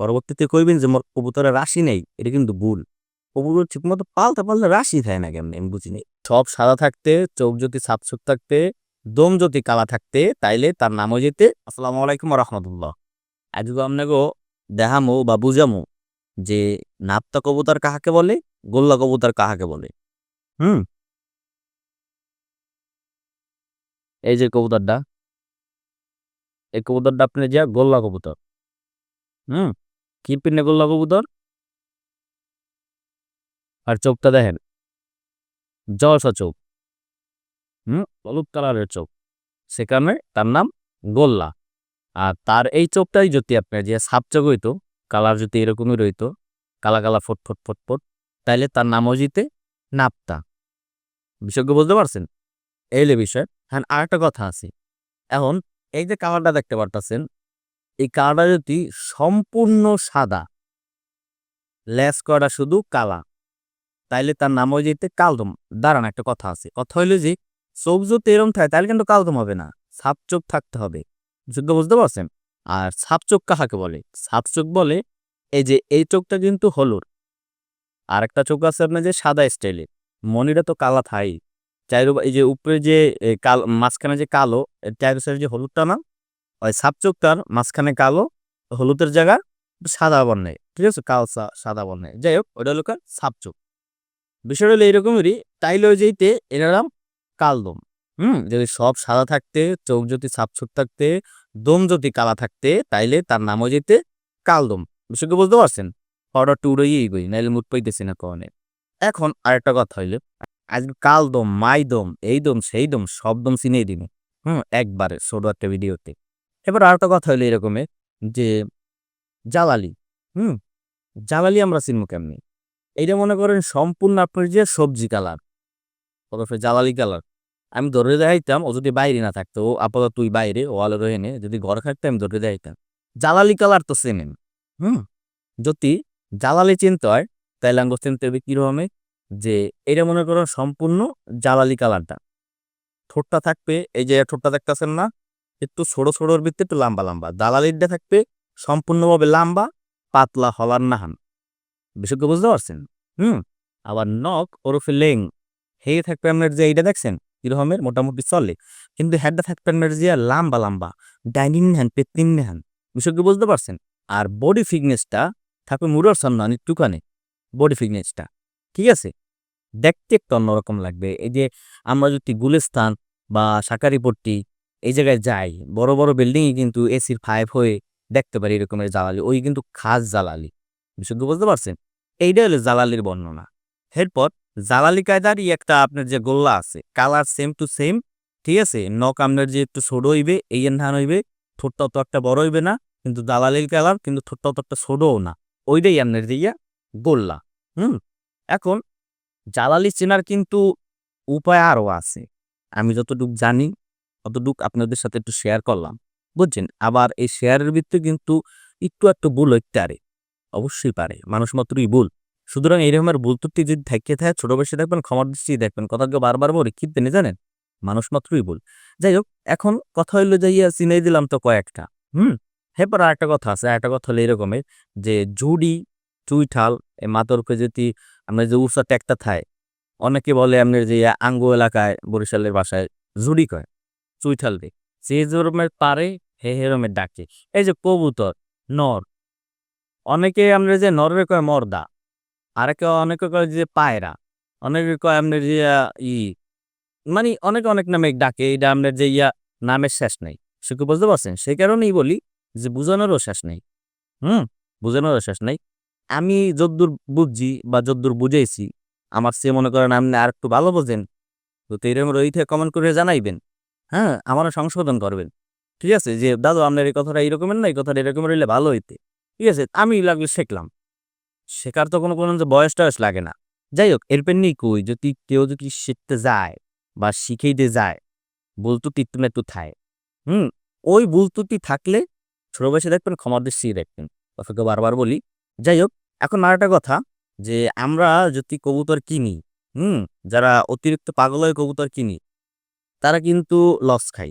পরবর্তীতে কইবেন যে, মোর কবুতরের রাশি নেই। এটা কিন্তু ভুল। কবুতর ঠিকমতো পালতে পারলে রাশি থাকে না কেমনে, আমি বুঝিনি। সব সাদা থাকতে, চোখ যদি সাপসুপ থাকতে, দম যদি কালা থাকতে, তাইলে তার নামও যেতে আসসালামু আলাইকুম রহমতুল্লাহ আজকে আপনাকে দেখামো বা বুঝামো যে, নাপ্তা কবুতর কাহাকে বলে, গোল্লা কবুতর কাহাকে বলে। হুম? এই যে কবুতরটা, এই কবুতরটা আপনি যা, গোল্লা কবুতর। হুম? কি পিনে গোল্লা কবুতর আর চোখটা দেখেন। জলসা চোখ। হুম, হলুদ কালারের চোখ। সেখানে তার নাম গোল্লা। আর তার এই চোখটাই যদি আপনার যে সাপ চোখ হইতো কালার যদি এরকমই রইতো, কালা কালা ফট ফট ফট ফট, তাইলে তার নামও জিতে নাপতা। বিষয়কে বুঝতে পারছেন? এইলে বিষয়। হ্যাঁ আর একটা কথা আছে। এখন এই যে কালারটা দেখতে পারতেছেন এই যদি সম্পূর্ণ সাদা। লেস করা শুধু কালা। তাইলে তার নাম হয়ে যেতে কালদম। দাঁড়ান, একটা কথা আছে। কথা হইল যে, চোখ যদি এরম থাকে তাহলে কিন্তু কালদম হবে না। সাপ চোখ থাকতে হবে। যোগ্য বুঝতে পারছেন? আর সাপ চোখ কাহাকে বলে? সাপ চোখ বলে এই যে, এই চোখটা কিন্তু হলুদ। আর একটা চোখ আছে আপনার যে, সাদা স্টাইলের মনিটা তো কালা থাই। চাইরো এই যে, উপরে যে কাল, মাঝখানে যে কালো চাইরো সাইডে যে হলুদটা না ওই সাপ চোখটার মাঝখানে কালো, হলুদের জায়গা সাদা বর্ণে ঠিক আছে? কাল সাদা বর্ণে যাই হোক ওটা হলো কার? সাপ চোখ বিষয়টা হলো ওই যেইতে এটার নাম কালদম। হুম? যদি সব সাদা থাকতে, চোখ যদি সাপ চোখ থাকতে, দম যদি কালা থাকতে, তাইলে তার নামও যেতে কালদম। বিষয়কে বুঝতে পারছেন? অর্ডার টুরই গই নাইলে মুখ পাইতেছি না কনে এখন আরেকটা কথা হইল, আজকে কাল দম মাই দম এই দম, সেই দম, সব দম চিনেই দিবে। হুম? একবারে, ছোট একটা ভিডিওতে। এবার আরেকটা কথা হইল এরকমের যে জালালি, হুম? জালালি আমরা চিনবো কেমনি? এইটা মনে করেন সম্পূর্ণ আপনার যে সবজি কালার ওরফে জালালি কালার। আমি ধরে দেখাইতাম, ও যদি বাইরে না থাকতো, ও আপাতত তুই বাইরে, ও আলো রহেনে যদি ঘরে থাকতো, আমি ধরে দেখাইতাম। জালালি কালার তো চেনেন হুম? যদি জালালি চিনতে হয় তাইলে আঙ্গ চিনতে হবে কিরকমে যে এটা মনে করো সম্পূর্ণ জালালি কালারটা। ঠোঁটটা থাকবে, এই যে ঠোঁটটা দেখতেছেন না? একটু ছোট ছোটর ভিত্তি একটু লম্বা লম্বা। দালালিরটা থাকবে, সম্পূর্ণভাবে লম্বা, পাতলা হলার নাহান। বিষয়কে বুঝতে পারছেন? হুম? আবার নখ, ওরফে লেং হে থাকবে আপনার যে এইটা দেখছেন কিরকমের মোটামুটি চলে। কিন্তু হেডটা থাকবে আপনার যে লম্বা লম্বা, ডাইনিং হ্যান পেতিন হ্যান বিষয়কে বুঝতে পারছেন? আর বডি ফিটনেসটা থাকবে মুরর সামনে একটুখানি বডি ফিটনেসটা ঠিক আছে? দেখতে একটু অন্যরকম লাগবে। এই যে আমরা যদি গুলিস্তান বা সাকারিপট্টি এই জায়গায় যাই। বড় বড় বিল্ডিংয়ে কিন্তু এসির ফাইভ হয়ে দেখতে পারি এরকমের জ্বালালি। ওই কিন্তু খাস জ্বালালি। বিশুদ্ধ বুঝতে পারছেন? এইটা হলো জ্বালালির বর্ণনা। এরপর জ্বালালি কায়দারই একটা আপনার যে গোল্লা আছে কালার সেম টু সেম ঠিক আছে? নখ আপনার যে একটু ছোট হইবে, এই ধান হইবে, ঠোঁটটা তো একটা বড় হইবে না, কিন্তু দালালির কালার কিন্তু ঠোঁটটা তো একটা ছোটও না। ওইটাই আপনার দিয়া গোল্লা। হুম? এখন জ্বালালি চেনার কিন্তু উপায় আরও আছে। আমি যতটুকু জানি ততটুক আপনাদের সাথে একটু শেয়ার করলাম, বুঝছেন? আবার এই শেয়ারের ভিত্তি কিন্তু একটু একটু ভুল হইতে অবশ্যই পারে, মানুষ মাত্রই ভুল। সুতরাং এই রকমের ভুল ত্রুটি যদি থাকে থাকে, ছোট বয়সে দেখবেন, ক্ষমার দৃষ্টি দেখবেন কথাকে বারবার বলে, কি তিনি জানেন? মানুষ মাত্রই ভুল। যাই হোক, এখন কথা হইল যাইয়া চিনাই দিলাম তো কয়েকটা, হুম? এরপর আর একটা কথা আছে একটা কথা হলো এরকমের, যে জুডি চুইঠাল, এই উপরে যদি আমরা যে উষা ট্যাগটা থায় অনেকে বলে আপনার যে আঙ্গু এলাকায়, বরিশালের বাসায় জুড়ি কয়। চুইঠাল দে যে জরমের পারে, হে হেরমের ডাকে। এই যে কবুতর, নর। অনেকে আমরা যে নরের কয় মর্দা, আরেকে অনেকে কয় যে পায়রা, অনেকে কয় আপনার যে ই মানে অনেক অনেক নামে ডাকে এটা আপনার যে ইয়া নামের শেষ নেই। সে কি বুঝতে পারছেন? সেই কারণেই বলি যে বুঝানোরও শেষ নেই। হুম? বুঝানোরও শেষ নেই। আমি যদ্দূর বুঝছি বা যদ্দূর বুঝেছি আমার সে মনে করেন আপনি আর একটু ভালো বোঝেন তো এরকম রইতে কমেন্ট করে জানাইবেন। হ্যাঁ আমারও সংশোধন করবেন। ঠিক আছে? যে, দাদু, আপনার এই কথাটা এইরকমের না, এই কথাটা এরকম রইলে ভালো হইতে। ঠিক আছে? আমি লাগলে শিখলাম। শেখার তো কোনো কোনো যে বয়স টয়স লাগে না। যাই হোক, এর পেন নেই কই? যদি কেউ যদি শিখতে যায় বা শিখাইতে যায় বলতো একটু না একটু থায় হুম? ওই বুলতুটি থাকলে ছোট বয়সে দেখবেন ক্ষমার দৃষ্টি দেখবেন কথাকে বারবার বলি। যাই হোক, এখন আর একটা কথা যে, আমরা যদি কবুতর কিনি, হুম? যারা অতিরিক্ত পাগল হয়ে কবুতর কিনি তারা কিন্তু লস খাই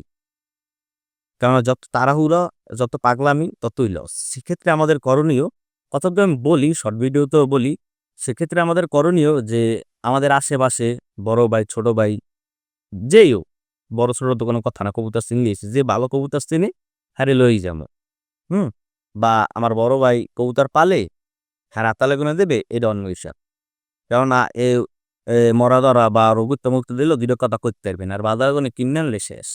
কেননা যত তাড়াহুড়া, যত পাগলামি, ততই লস সেক্ষেত্রে আমাদের করণীয় অথবা আমি বলি শর্ট ভিডিওতেও বলি, সেক্ষেত্রে আমাদের করণীয় যে আমাদের আশেপাশে বড় ভাই, ছোট ভাই, যেই হোক, বড়, ছোট তো কোনো কথা না, কবুতর চিনলিয়েছে যে ভালো কবুতর চিনে হারে লই যাব। হুম? বা আমার বড় ভাই কবুতর পালে হ্যাঁ রাতালে গুনে দেবে, এটা অন্য হিসাব। কেননা এ মরা ধরা বা রোগুত্ব মুক্ত দিলেও দুটো কথা করতে পারবেন। আর বাজার গুনে কিনে আনলে শেষ।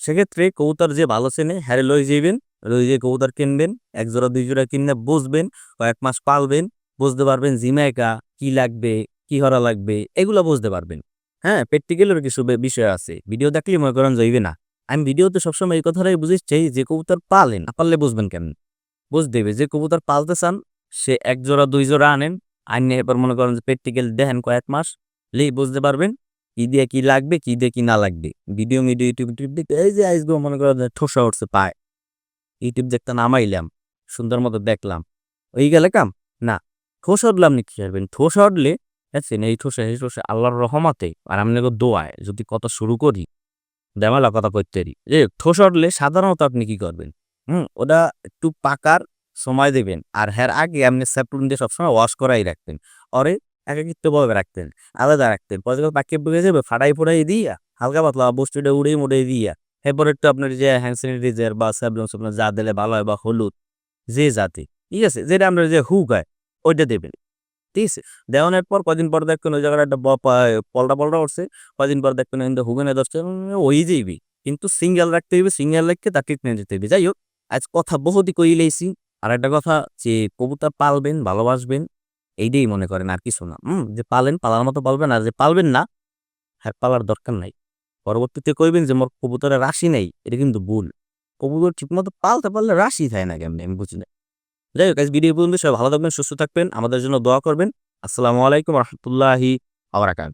সেক্ষেত্রে কবুতর যে ভালো চেনে, হ্যারে লই যাইবেন, লই যে কবুতর কিনবেন, এক জোড়া, দুই জোড়া কিনে বুঝবেন কয়েক মাস পালবেন, বুঝতে পারবেন জিমাইকা কি লাগবে, কি হরা লাগবে, এগুলো বুঝতে পারবেন। হ্যাঁ প্র্যাকটিক্যালের কিছু বিষয় আছে। ভিডিও দেখলে মনে করেন যাইবে না। আমি ভিডিওতে সবসময় এই কথাটাই বুঝেছি যে কবুতর পালেন না পারলে বুঝবেন কেন বুঝ দেবে যে কবুতর পালতে চান, সে এক জোড়া, দুই জোড়া আনেন আনিয়ে এবার মনে করেন যে প্র্যাকটিক্যাল দেখেন কয়েক মাস, লেই বুঝতে পারবেন কি দিয়ে কি লাগবে, কি দিয়ে কি না লাগবে। ভিডিও, মিডিও, ইউটিউব ইউটিউব দেখতে এই যে আইসগো মনে করেন ঠোসা উঠছে পায়। ইউটিউব দেখতে নামাইলাম সুন্দর মতো দেখলাম। ওই গেলে কাম? না, ঠোসা উঠলাম নি কি করবেন ঠোসা উঠলে আছেন এই ঠোসা এই ঠোসা আল্লাহর রহমতে, আর আমি দোয়ায়, যদি কথা শুরু করি, দেমালা কথা করতে যে ঠোসা উঠলে সাধারণত আপনি কি করবেন? হুম, ওটা একটু পাকার সময় দেবেন। আর হ্যার আগে আপনি স্যাপ্রুন দিয়ে সবসময় ওয়াশ করাই রাখতেন অরে একাকিত্বভাবে রাখতেন আলাদা রাখতেন পরে যখন পাকিয়ে পেকে যাবে, ফাটাই ফোটাই দিয়া, হালকা পাতলা বস্তুটা উড়েই মুড়ে দিয়া, এরপর একটু আপনার যে হ্যান্ড স্যানিটাইজার বা স্যাবলন আপনার যা দিলে ভালো হয় বা হলুদ, যে জাতি, ঠিক আছে? যেটা আপনার যে হুক হয়, ওইটা দেবেন। ঠিক আছে? দেওয়ানোর পর কদিন পর দেখবেন ওই জায়গাটা একটা পলটা পলটা উঠছে। কদিন পর দেখবেন কিন্তু হুগেনে ধরছে ওই যাইবি কিন্তু সিঙ্গেল রাখতে হইবে, সিঙ্গেল রাখতে তার ট্রিটমেন্ট দিতে হইবে। যাই হোক, আজ কথা বহুতই কই লেছি আর একটা কথা যে, কবুতর পালবেন, ভালোবাসবেন এইটাই মনে করেন আর কিছু না। হুম, যে পালেন, পালার মতো পালবেন আর যে পালবেন না হ্যাঁ পালার দরকার নাই। পরবর্তীতে কইবেন যে, মোর কবুতরের রাশি নেই। এটা কিন্তু ভুল। কবুতর ঠিকমতো পালতে পারলে রাশি থাকে না কেমনি? আমি বুঝি না। যাই হোক, আজ ভিডিও পর্যন্ত সবাই ভালো থাকবেন, সুস্থ থাকবেন। আমাদের জন্য দোয়া করবেন। আসসালামু আলাইকুম রহমতুল্লাহি আবরাকাত।